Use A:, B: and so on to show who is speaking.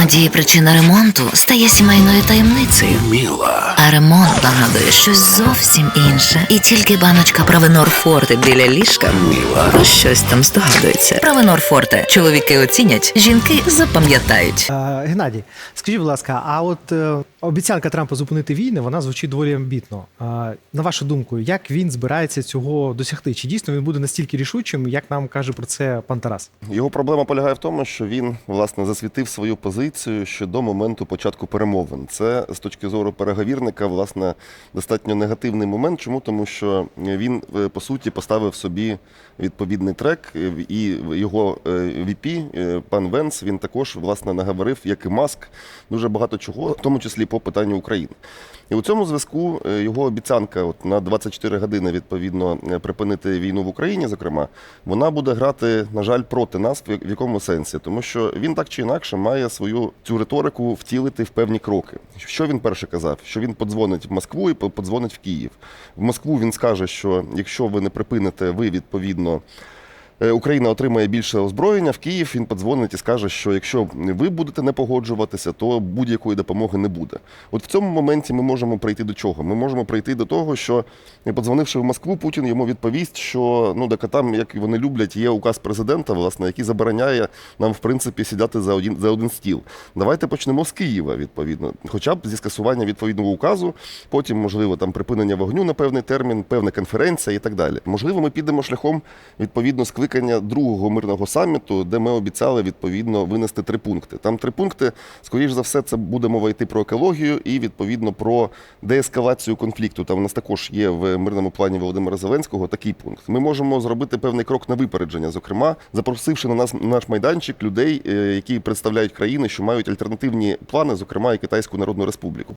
A: Іноді причина ремонту стає сімейною таємницею.
B: Міла.
A: А ремонт нагадує щось зовсім інше. І тільки баночка Правенор Форте біля ліжка
B: Міла.
A: про щось там здогадується. Правенор Форте. Чоловіки оцінять, жінки запам'ятають.
C: Е, Геннадій, скажіть, будь ласка, а от е, обіцянка Трампа зупинити війни, вона звучить доволі амбітно. Е, на вашу думку, як він збирається цього досягти? Чи дійсно він буде настільки рішучим, як нам каже про це пан Тарас?
D: Його проблема полягає в тому, що він власне засвітив свою позицію ще до моменту початку перемовин. Це з точки зору переговірника, власне, достатньо негативний момент. Чому тому, що він е, по суті поставив собі відповідний трек, е, і його е, VP, пан Венс, він також власне наговорив, як і Маск, дуже багато чого, в тому числі по питанню України. І у цьому зв'язку його обіцянка от на 24 години відповідно припинити війну в Україні, зокрема, вона буде грати, на жаль, проти нас в якому сенсі, тому що він так чи інакше має свою цю риторику втілити в певні кроки. Що він перше казав? Що він подзвонить в Москву і подзвонить в Київ. В Москву він скаже, що якщо ви не припините, ви відповідно. Е, Україна отримає більше озброєння в Київ. Він подзвонить і скаже, що якщо ви будете не погоджуватися, то будь-якої допомоги не буде. От в цьому моменті ми можемо прийти до чого? Ми можемо прийти до того, що подзвонивши в Москву, Путін йому відповість, що ну так там, як вони люблять, є указ президента, власне, який забороняє нам в принципі сідати за один за один стіл. Давайте почнемо з Києва, відповідно, хоча б зі скасування відповідного указу, потім, можливо, там припинення вогню на певний термін, певна конференція і так далі. Можливо, ми підемо шляхом відповідно скликання другого мирного саміту, де ми обіцяли відповідно винести три пункти. Там три пункти, скоріш за все, це буде мова йти про екологію і відповідно про деескалацію конфлікту. Там у нас також є в мирному плані Володимира Зеленського такий пункт. Ми можемо зробити певний крок на випередження, зокрема, запросивши на нас наш майданчик людей, е, які представляють країни, що мають альтернативні плани, зокрема і Китайську Народну Республіку.